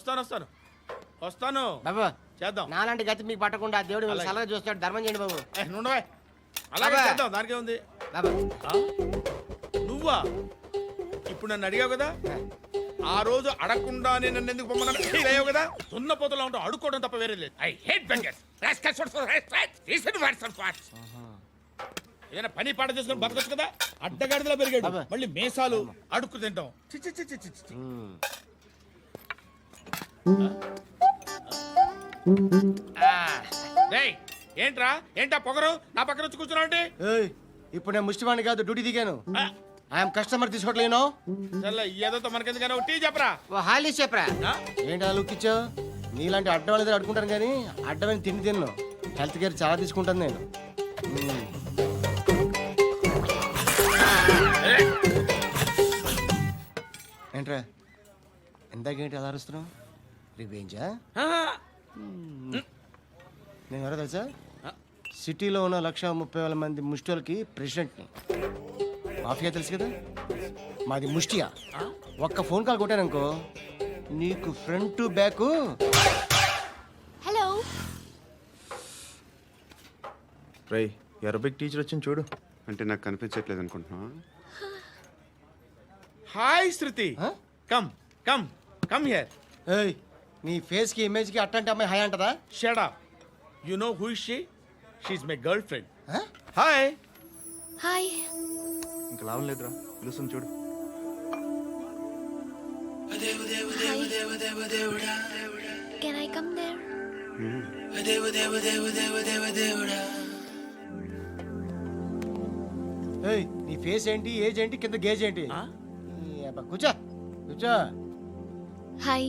వస్తాను వస్తాను. వస్తాను. బాబు చేద్దాం. నాలాంటి గతి మీకు పట్టకుండా దేవుడు మిమ్మల్ని. సలహా చూస్తాడు. ధర్మం చేయండి బాబు. ఏ, నుండవే అలాగే అబ్బా. చేద్దాం. దానికే ఉంది. బాబు. ఆ? నువ్వా? ఇప్పుడు నన్ను అడిగావు కదా? ఆ. రోజు అడగకుండానే నన్ను ఎందుకు పొమ్మన్నాను ఫీల్ అయ్యావు కదా? సున్న పోతలో ఉంటావు అడుక్కోవడం తప్ప వేరే లేదు. Of what? ఏదైనా పని పాట చేసుకుని బతకొచ్చు కదా? అడ్డగాడిదలా పెరిగాడు. అబ్బా. మళ్ళీ మేసాలు అడుక్కు తింటాం. చి, చి, చి, చి, చి, చి. ఉమ్. రేయ్, ఏంట్రా? ఏంటా పొగరు? నా పక్కన వచ్చి కూర్చున్నావు ఇప్పుడు నేను ముష్టివాణి కాదు డ్యూటీ దిగాను. ఐఎమ్ కస్టమర్ తీసుకోవట్లేను చల్ల ఏదో మనకెందుకైనా టీ చెప్పరా? హాలీ చెప్పరా? ఏంటి అలా లుక్ ఇచ్చావు నీలాంటి అడ్డం వాళ్ళ దగ్గర అడుకుంటాను కానీ అడ్డమైన తిండి తిన్ను. హెల్త్ కేర్ చాలా తీసుకుంటాను నేను. ఏంట్రా? ఇందాకేంటి అలా అరుస్తున్నావు? రివేంజా? నేను ఎవరో తెలుసా? సిటీలో ఉన్న లక్ష ముప్పై వేల మంది ముష్టిలకి ప్రెసిడెంట్ని మాఫియా తెలుసు కదా? మాది ముష్టియా. ఒక్క ఫోన్ కాల్ కొట్టాననుకో నీకు ఫ్రంట్ టు బ్యాక్ హలో రై అరబిక్ టీచర్ వచ్చింది చూడు. అంటే నాకు కనిపించట్లేదు అనుకుంటున్నా hi Shruti? Come come come here ఏయ్ నీ ఫేస్కి ఇమేజ్కి అట్టంటే అమ్మాయి hi అంటదా? Shut up you know who is she she is my girlfriend? Hi hi ఇంకా లాభం లేదురా. పిలుస్తుంది చూడు. కెన్ ఐ కమ్ దేర్ ఏయ్ నీ ఫేస్ ఏంటి ఏజ్ ఏంటి కింద గేజ్ ఏంటి? కూర్చో కూర్చో. హాయ్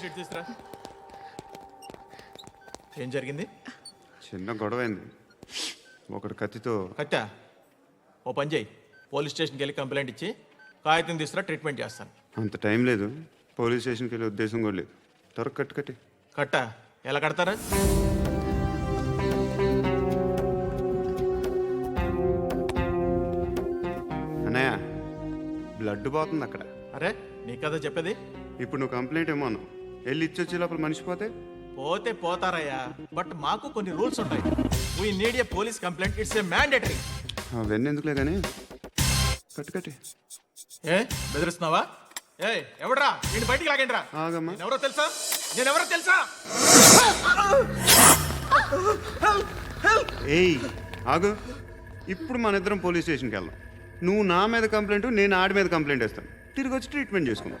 sheet తీసురా ఏం జరిగింది? చిన్న గొడవ అయింది ఒకడు కత్తితో కట్టా? ఓ పని చేయి. పోలీస్ స్టేషన్కి వెళ్ళి కంప్లైంట్ ఇచ్చి కాగితం తీసుకురా ట్రీట్మెంట్ చేస్తాను. అంత టైం లేదు. పోలీస్ స్టేషన్కి వెళ్ళే ఉద్దేశం కూడా లేదు. త్వర కట్టు కట్టి. కట్టా? ఎలా కడతారా? అన్నయ్య బ్లడ్ పోతుంది అక్కడ. అరే నీ కదా చెప్పేది? ఇప్పుడు నువ్వు కంప్లైంట్ ఏమో అన్నావు వెళ్ళి ఇచ్చొచ్చే లోపల మనిషి పోతే? పోతే పోతారయ్యా బట్ మాకు కొన్ని రూల్స్ ఉంటాయి. We need a police complaint it's a mandatory అవన్నీ ఎందుకులే కానీ? కట్టు కట్టి. ఏ బెదిరిస్తున్నావా? ఏ ఎవడ్రా? నేను బయటికి లాగండి రా ఆగమ్మా. ఎవరో తెలుసా? నేను ఎవరో తెలుసా? ఏయ్ ఆగు. ఇప్పుడు మన ఇద్దరం పోలీస్ స్టేషన్కి వెళ్దాం. నువ్వు నా మీద కంప్లైంట్ నేను ఆడి మీద కంప్లైంట్ వేస్తాను. తిరిగి వచ్చి ట్రీట్మెంట్ చేసుకుందాం.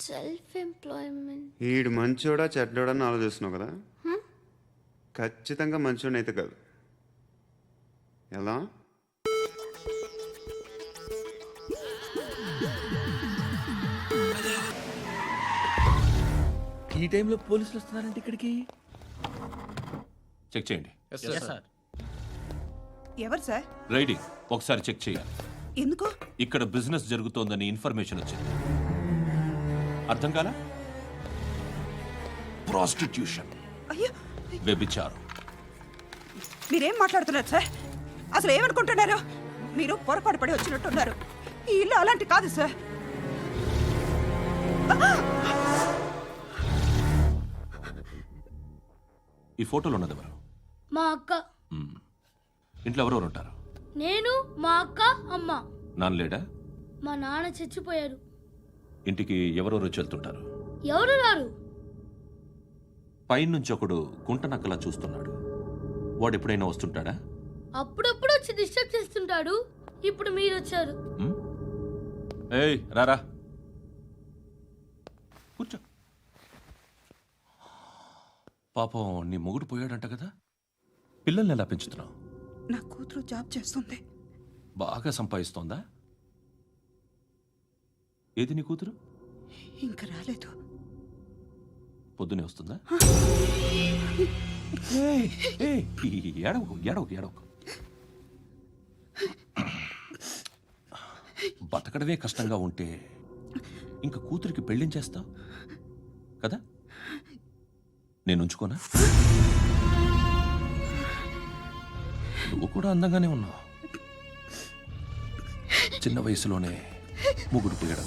సెల్ఫ్ ఎంప్లాయ్మెంట్ ఈడు మంచోడా చెడ్డోడా అని ఆలోచిస్తున్నావు కదా? ఖచ్చితంగా మంచోడని అయితే కాదు. ఎలా? ఈ టైంలో పోలీసులు వస్తున్నారంటే ఇక్కడికి? చెక్ చేయండి. ఎవరు సార్? రైడీ ఒకసారి చెక్ చేయాలి. ఎందుకు? ఇక్కడ బిజినెస్ జరుగుతోందని ఇన్ఫర్మేషన్ వచ్చింది. అర్థం కాలా? ప్రాస్టిట్యూషన్ అయ్యో. వ్యభిచారం. మీరేం మాట్లాడుతున్నారు సార్? అసలు ఏమనుకుంటున్నారు? మీరు పొరపాటు పడి వచ్చినట్టున్నారు. ఈ ఇల్లు అలాంటి కాదు సార్. ఈ ఫోటోలో ఉన్నది ఎవరు? మా అక్క. మ్మ్. ఇంట్లో ఎవరెవరు ఉంటారు? నేను మా అక్క అమ్మ. నాన్న లేడా? మా నాన్న చచ్చిపోయారు. ఇంటికి ఎవరెవరు వచ్చి వెళ్తుంటారు ఎవరు రారు? పైనుంచి ఒకడు గుంట నక్కలా చూస్తున్నాడు. వాడు ఎప్పుడైనా వస్తుంటాడా? అప్పుడప్పుడు వచ్చి డిస్టర్బ్ చేస్తుంటాడు. ఇప్పుడు మీరు వచ్చారు? ఏయ్ రారా. కూర్చో. పాపం నీ మొగుడు పోయాడంట కదా. పిల్లల్ని ఎలా పెంచుతున్నావు? నా కూతురు జాబ్ చేస్తుంది. బాగా సంపాదిస్తోందా? ఏది నీ కూతురు? ఇంకా రాలేదు. పొద్దునే వస్తుందా? ఏడవకు ఏడవకు ఏడవకు. బతకడమే కష్టంగా ఉంటే ఇంకా కూతురికి పెళ్ళించేస్తావు కదా? నేను ఉంచుకోనా? నువ్వు కూడా అందంగానే ఉన్నావు. చిన్న వయసులోనే ముగుడు పోయడం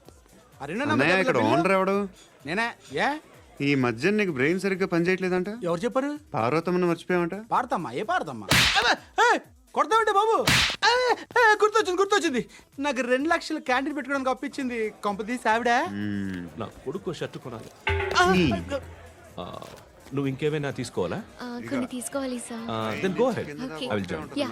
అన్నయ్య ఇక్కడ టేబుల్ ఓనర్ ఎవడు? నేనే. ఏ? ఈ మధ్య నీకు బ్రెయిన్ సరిగ్గా పనిచేయట్లేదంట? ఎవరు చెప్పారు? పార్వతమ్మను మర్చిపోయామంట పాడతామ్మా ఏ పాడతామ్మా కొడతామంటే బాబు? గుర్తొచ్చింది గుర్తొచ్చింది. నాకు రెండు లక్షలు క్యాంటీన్ పెట్టుకోవడానికి అప్పించింది కొంపతీసి ఆవిడ. నా కొడుకు షర్ట్ కొనాలి. ఆ, నువ్వు ఇంకేమైనా తీసుకోవాలా? కొన్ని తీసుకోవాలి sir. Then go head. I will join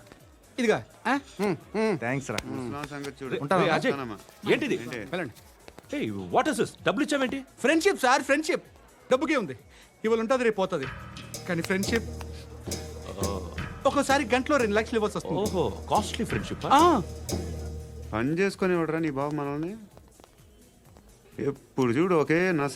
ఇదిగా. థ్యాంక్స్ రా? ఏయ్, అజయ్. ఏంటిది? వెళ్ళండి. ఏయ్ వాట్ ఇస్ దిస్ డబ్బులు ఇచ్చావేంటి ఫ్రెండ్షిప్ సార్ ఫ్రెండ్షిప్ డబ్బుకే ఉంది. ఇవాళ ఉంటుంది రేపు పోతుంది. కానీ ఫ్రెండ్షిప్ ఒక్కోసారి గంటలో రెండు లక్షలు ఇవ్వాల్సి వస్తుంది. ఓహో కాస్ట్లీ ఫ్రెండ్షిప్ ఆ, పని చేసుకొని ఇవ్వడరా నీ బాబు మనల్ని? ఎప్పుడు చూడు ఒకే నస.